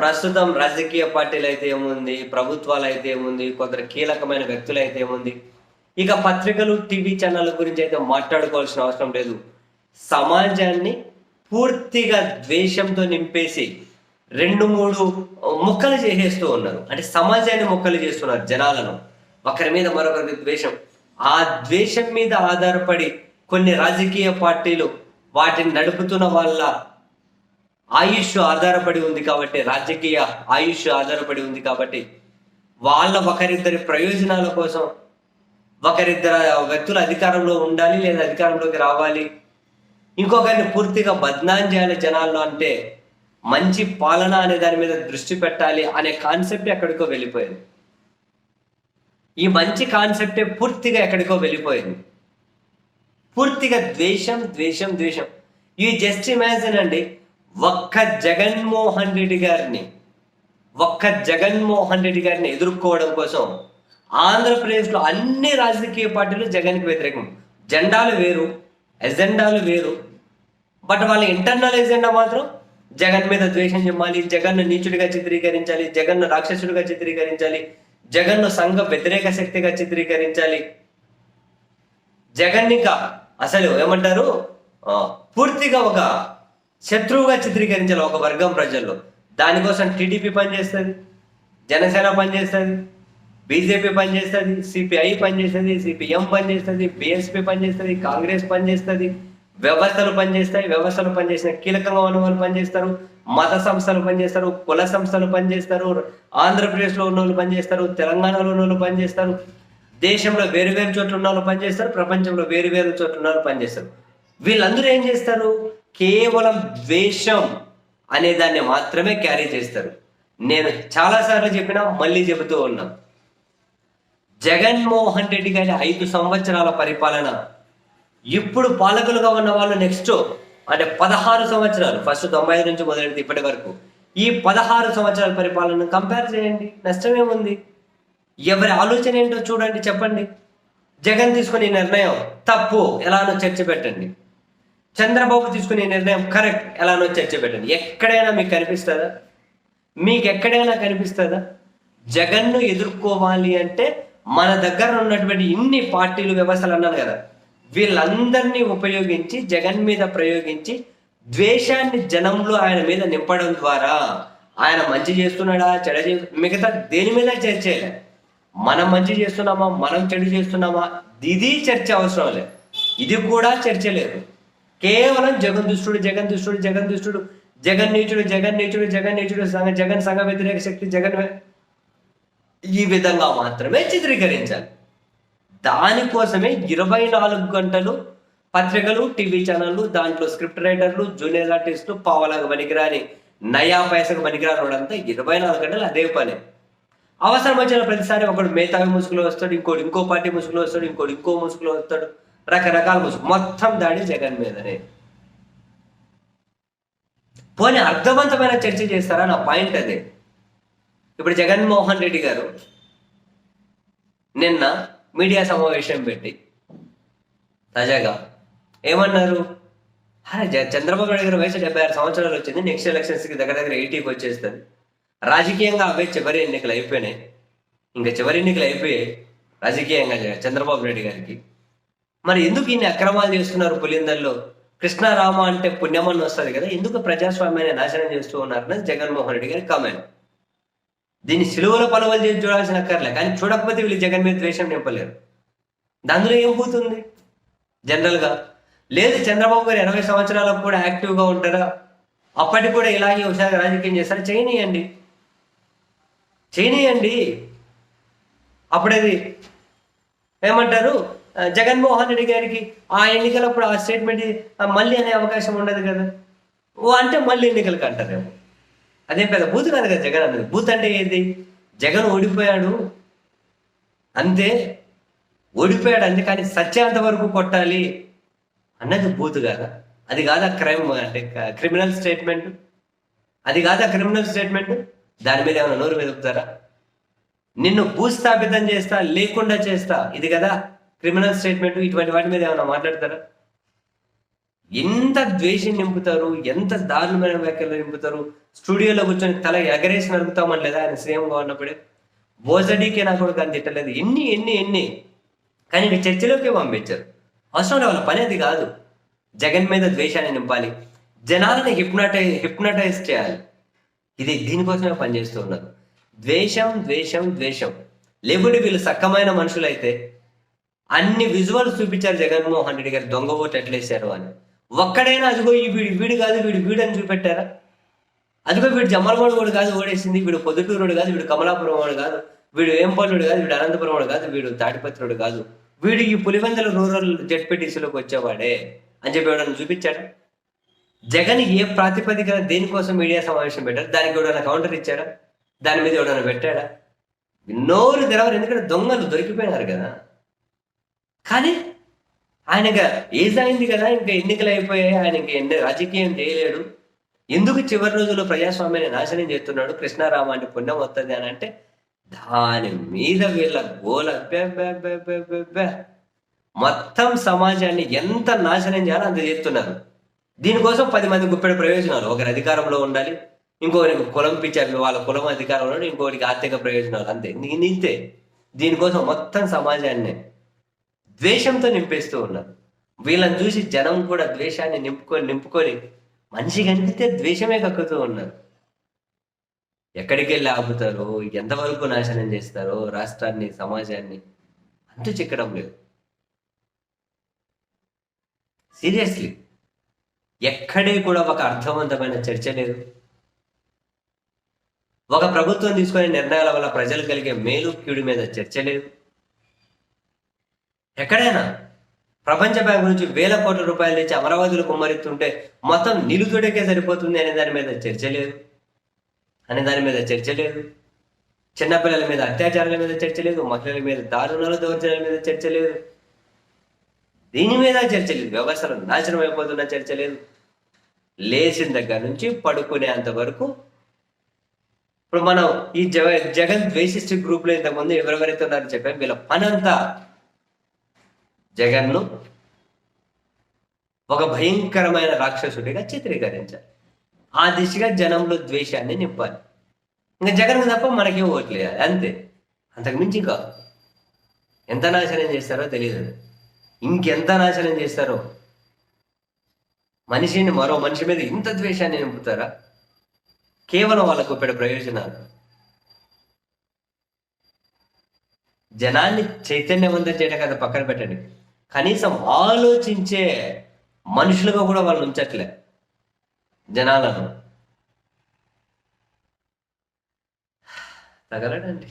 ప్రస్తుతం రాజకీయ పార్టీలు అయితే ఏముంది? ప్రభుత్వాలు అయితే ఏముంది? కొందరు కీలకమైన వ్యక్తులు అయితే ఏముంది? ఇక పత్రికలు టీవీ ఛానళ్ళ గురించి అయితే మాట్లాడుకోవాల్సిన అవసరం లేదు. సమాజాన్ని పూర్తిగా ద్వేషంతో నింపేసి రెండు మూడు ముక్కలు చేసేస్తూ ఉన్నారు. అంటే సమాజాన్ని ముక్కలు చేస్తున్నారు జనాలను. ఒకరి మీద మరొకరికి ద్వేషం. ఆ ద్వేషం మీద ఆధారపడి కొన్ని రాజకీయ పార్టీలు వాటిని నడుపుతున్న వాళ్ళ ఆయుష్ ఆధారపడి ఉంది కాబట్టి రాజకీయ ఆయుష్ ఆధారపడి ఉంది కాబట్టి వాళ్ళ ఒకరిద్దరి ప్రయోజనాల కోసం ఒకరిద్దరు వ్యక్తులు అధికారంలో ఉండాలి లేదా అధికారంలోకి రావాలి. ఇంకొకరిని పూర్తిగా బద్నాం చేయాలి జనాల్లో అంటే మంచి పాలన అనే దాని మీద దృష్టి పెట్టాలి అనే కాన్సెప్ట్ ఎక్కడికో వెళ్ళిపోయింది. ఈ మంచి కాన్సెప్టే పూర్తిగా ఎక్కడికో వెళ్ళిపోయింది. పూర్తిగా ద్వేషం ద్వేషం ద్వేషం. ఇవి జస్ట్ ఇమాజిన్ అండి ఒక్క జగన్మోహన్ రెడ్డి గారిని ఒక్క జగన్మోహన్ రెడ్డి గారిని ఎదుర్కోవడం కోసం ఆంధ్రప్రదేశ్లో అన్ని రాజకీయ పార్టీలు జగన్కి వ్యతిరేకం. జెండాలు వేరు ఎజెండాలు వేరు. బట్ వాళ్ళ ఇంటర్నల్ ఎజెండా మాత్రం జగన్ మీద ద్వేషం చెప్పాలి జగన్ను నీచుడిగా చిత్రీకరించాలి జగన్ను రాక్షసుడిగా చిత్రీకరించాలి జగన్ను సంఘ వ్యతిరేక శక్తిగా చిత్రీకరించాలి. జగన్ ఇంకా అసలు ఏమంటారు? పూర్తిగా ఒక శత్రువుగా చిత్రీకరించాలి ఒక వర్గం ప్రజల్లో. దానికోసం టీడీపీ పనిచేస్తుంది జనసేన పనిచేస్తుంది బీజేపీ పనిచేస్తుంది సిపిఐ పనిచేస్తుంది సిపిఎం పనిచేస్తుంది బిఎస్పీ పనిచేస్తుంది కాంగ్రెస్ పనిచేస్తుంది వ్యవస్థలు పనిచేస్తాయి వ్యవస్థలు పనిచేసిన కీలకంగా ఉన్న వాళ్ళు పనిచేస్తారు మత సంస్థలు పనిచేస్తారు కుల సంస్థలు పనిచేస్తారు ఆంధ్రప్రదేశ్లో ఉన్న వాళ్ళు పనిచేస్తారు తెలంగాణలో ఉన్న వాళ్ళు పనిచేస్తారు దేశంలో వేరు వేరు చోట్ల ఉన్న వాళ్ళు పనిచేస్తారు ప్రపంచంలో వేరు వేరు చోట్ల ఉన్న వాళ్ళు పనిచేస్తారు. వీళ్ళందరూ ఏం చేస్తారు? కేవలం ద్వేషం అనే దాన్ని మాత్రమే క్యారీ చేస్తారు. నేను చాలాసార్లు చెప్పినా మళ్ళీ చెబుతూ ఉన్నా. జగన్మోహన్ రెడ్డి గారి ఐదు సంవత్సరాల పరిపాలన ఇప్పుడు పాలకులుగా ఉన్న వాళ్ళు నెక్స్ట్ అంటే పదహారు సంవత్సరాలు ఫస్ట్ తొంభై ఐదు నుంచి మొదలెడితే ఇప్పటి వరకు. ఈ పదహారు సంవత్సరాల పరిపాలన కంపేర్ చేయండి నష్టమేముంది ఎవరి ఆలోచన ఏంటో చూడండి చెప్పండి. జగన్ తీసుకునే నిర్ణయం తప్పు ఎలానో చర్చ పెట్టండి. చంద్రబాబు తీసుకునే నిర్ణయం కరెక్ట్. ఎలానో చర్చ పెట్టండి. ఎక్కడైనా మీకు కనిపిస్తుందా? మీకు ఎక్కడైనా కనిపిస్తుందా? జగన్ను ఎదుర్కోవాలి అంటే మన దగ్గర ఉన్నటువంటి ఇన్ని పార్టీలు వ్యవస్థలు అన్నాను కదా వీళ్ళందరినీ ఉపయోగించి జగన్ మీద ప్రయోగించి ద్వేషాన్ని జనంలో ఆయన మీద నింపడం ద్వారా ఆయన మంచి చేస్తున్నాడా చెడ చే మిగతా దేని మీద చర్చ చేయలే మనం మంచి చేస్తున్నామా మనం చెడు చేస్తున్నామా ఇది చర్చ అవసరం లేదు. ఇది కూడా చర్చ లేదు. కేవలం జగన్ దుష్టుడు జగన్ దుష్టుడు జగన్ దుష్టుడు జగన్ నీచుడు జగన్ నీచుడు జగన్ నీచుడు సంఘ జగన్ సంఘ వ్యతిరేక శక్తి జగన్ ఈ విధంగా మాత్రమే చిత్రీకరించాలి. దానికోసమే ఇరవై నాలుగు గంటలు పత్రికలు టీవీ ఛానళ్ళు దాంట్లో స్క్రిప్ట్ రైటర్లు జూనియర్ ఆర్టిస్టులు పావలాగా పనికిరాని నయా పైసకు పనికిరాని వాడంతా ఇరవై నాలుగు గంటలు అదే పని. అవసరం వచ్చిన ప్రతిసారి ఒకడు మేతావి ముసుగులో వస్తాడు ఇంకోటి ఇంకో పార్టీ ముసుగులో వస్తాడు ఇంకోటి ఇంకో ముసుగులో వస్తాడు. రకరకాల మొత్తం దాడి జగన్ మీదనే. పోనీ అర్థవంతమైన చర్చ చేస్తారా? నా పాయింట్ అదే. ఇప్పుడు జగన్మోహన్ రెడ్డి గారు నిన్న మీడియా సమావేశం పెట్టి తాజాగా ఏమన్నారు? అరే చంద్రబాబు నాయుడు గారు వయసు డెబ్బై ఆరు సంవత్సరాలు వచ్చింది నెక్స్ట్ ఎలక్షన్స్కి దగ్గర దగ్గర ఎయిటీకి వచ్చేస్తుంది. రాజకీయంగా అవే చివరి ఎన్నికలు అయిపోయినాయి. ఇంకా చివరి ఎన్నికలు అయిపోయాయి. రాజకీయంగా చంద్రబాబు నాయుడు గారికి. మరి ఎందుకు ఇన్ని అక్రమాలు చేస్తున్నారు పులిందల్లో? కృష్ణారామ అంటే పుణ్యమని వస్తుంది కదా ఎందుకు ప్రజాస్వామ్యాన్ని నాశనం చేస్తూ ఉన్నారు ఉన్నారన్నది జగన్మోహన్ రెడ్డి గారి కామెంట్. దీన్ని సిలువలో పలువలు చేసి చూడాల్సిన అక్కర్లే కానీ చూడకపోతే వీళ్ళు జగన్ మీద ద్వేషం నింపలేరు. దానిలో ఏం పోతుంది? జనరల్గా లేదు చంద్రబాబు గారు ఎనభై సంవత్సరాలకు కూడా యాక్టివ్గా ఉంటారా? అప్పటికి కూడా ఇలాగే ఒకసారి రాజకీయం చేస్తారా? చేయనీయండి. చేయనీయండి. అప్పుడది? ఏమంటారు? జగన్మోహన్ రెడ్డి గారికి ఆ ఎన్నికలప్పుడు ఆ స్టేట్మెంట్ మళ్ళీ అనే అవకాశం ఉండదు కదా. ఓ అంటే మళ్ళీ ఎన్నికలకు అంటారేమో అదేం పెద్ద బూత్ కాదు కదా జగన్ అన్నది. బూత్ అంటే ఏది? జగన్ ఓడిపోయాడు. అంతే. ఓడిపోయాడు అంతే కానీ సత్యాంత వరకు కొట్టాలి అన్నది బూత్ కాదా? అది కాదా క్రైమ్ అంటే క్రిమినల్ స్టేట్మెంట్? అది కాదా క్రిమినల్ స్టేట్మెంట్? దాని మీద ఏమైనా నోరు వెతుకుతారా? నిన్ను భూస్థాపితం చేస్తా లేకుండా చేస్తా. ఇది కదా క్రిమినల్ స్టేట్మెంట్ ఇటువంటి వాటి మీద ఏమైనా మాట్లాడతారా? ఎంత ద్వేషం నింపుతారు? ఎంత దారుణమైన వ్యాఖ్యలు నింపుతారు? స్టూడియోలో కూర్చొని తల ఎగరేసి నరుకుతామని లేదా ఆయన సీఎంగా ఉన్నప్పుడే? బోజడీకే నా కొడుకు అని తిట్టలేదు. ఎన్ని ఎన్ని ఎన్ని? కానీ ఇక చర్చలోకే పంపించారు. అవసరం వాళ్ళ పని అది కాదు. జగన్ మీద ద్వేషాన్ని నింపాలి. జనాలను హిప్నటైజ్ హిప్నటైజ్ చేయాలి. ఇది దీనికోసమే పనిచేస్తూ ఉన్నారు. ద్వేషం ద్వేషం ద్వేషం. లేకుంటే వీళ్ళు సక్కమైన మనుషులైతే అన్ని విజువల్స్ చూపించారు జగన్మోహన్ రెడ్డి గారు దొంగ ఓటు ఎట్లేశారు అని. ఒక్కడైనా అదిగో ఈ వీడు వీడు కాదు వీడు వీడు అని చూపెట్టారా? అదిగో వీడు జమ్మలమూడు వాడు కాదు ఓడేసింది. వీడు పొద్దుటూరుడు కాదు వీడు కమలాపురం వాడు కాదు వీడు ఏంపల్లుడు కాదు వీడు అనంతపురం వాడు కాదు వీడు తాటిపత్రుడు కాదు. వీడు ఈ పులివెందల రూరల్ జెడ్పీటీసీలోకి వచ్చేవాడే అని చెప్పి ఎవడన్నా చూపించాడు? జగన్ ఏ ప్రాతిపదికన దేనికోసం మీడియా సమావేశం పెట్టారు దానికి ఎవడన్నా కౌంటర్ ఇచ్చాడా? దాని మీద ఎవడన్నా పెట్టాడా? నోరు తెరవరు ఎందుకంటే దొంగలు దొరికిపోయినారు కదా. కానీ ఆయన ఇంకా ఏజ్ అయింది కదా ఇంకా ఎన్నికలు అయిపోయాయి ఆయన ఇంకా ఎన్ని రాజకీయం చేయలేడు. ఎందుకు చివరి రోజుల్లో ప్రజాస్వామ్యాన్ని నాశనం చేస్తున్నాడు? కృష్ణారామ అంటే పుణ్యం వస్తుంది అని అంటే దాని మీద వీళ్ళ గోల. మొత్తం సమాజాన్ని ఎంత నాశనం చేయాలో అంత చేస్తున్నారు. దీనికోసం పది మంది గుప్పెడు ప్రయోజనాలు. ఒకరి అధికారంలో ఉండాలి ఇంకొకరికి కులం పిచ్చారు వాళ్ళ కులం అధికారంలో ఇంకొకరికి ఆర్థిక ప్రయోజనాలు. అంతే. నీ- ఇంతే దీనికోసం మొత్తం సమాజాన్ని ద్వేషంతో నింపేస్తూ ఉన్నారు. వీళ్ళని చూసి జనం కూడా ద్వేషాన్ని నింపుకొని నింపుకొని మనిషి కనిపిస్తే ద్వేషమే కక్కుతూ ఉన్నారు. ఎక్కడికి వెళ్ళి ఆపుతారో ఎంతవరకు నాశనం చేస్తారో రాష్ట్రాన్ని సమాజాన్ని అంతు చిక్కడం లేదు. సీరియస్లీ ఎక్కడే కూడా ఒక అర్థవంతమైన చర్చ లేదు. ఒక ప్రభుత్వం తీసుకునే నిర్ణయాల వల్ల ప్రజలు కలిగే మేలు కీడు మీద చర్చ లేదు. ఎక్కడైనా ప్రపంచ బ్యాంకు నుంచి వేల కోట్ల రూపాయలు తెచ్చి అమరావతిలో కుమ్మరిస్తుంటే మొత్తం నిలుతుడకే సరిపోతుంది అనే దాని మీద చర్చ లేదు. అనే దాని మీద చర్చ లేదు. చిన్నపిల్లల మీద అత్యాచారాల మీద చర్చ లేదు. మహిళల మీద దారుణాల దౌర్జన్యాల మీద చర్చ లేదు. దీని మీద చర్చ లేదు. వ్యవస్థలు నాశనం అయిపోతున్న చర్చ లేదు. లేచిన దగ్గర నుంచి పడుకునేంత వరకు ఇప్పుడు మనం ఈ జగ జగన్ ద్వేషిస్ట్ గ్రూప్లో ఇంతకుముందు ఎవరెవరైతే ఉన్నారో చెప్పాం వీళ్ళ పనంతా జగన్ను ఒక భయంకరమైన రాక్షసుడిగా చిత్రీకరించాలి. ఆ దిశగా జనంలో ద్వేషాన్ని నింపాలి. ఇంకా జగన్ తప్ప మనకి ఓట్లేదు అంతే. అంతకుమించి ఇంకా ఎంత నాశనం చేస్తారో తెలియదు. ఇంకెంత నాశనం చేస్తారో? మనిషిని మరో మనిషి మీద ఇంత ద్వేషాన్ని నింపుతారా? కేవలం వాళ్ళకు పెద్ద ప్రయోజనాలు. జనాన్ని చైతన్యవంతం చేయడం కదా పక్కన పెట్టండి. కనీసం ఆలోచించే మనుషులుగా కూడా వాళ్ళు ఉంచట్లే. జనాలను. తగలడండి.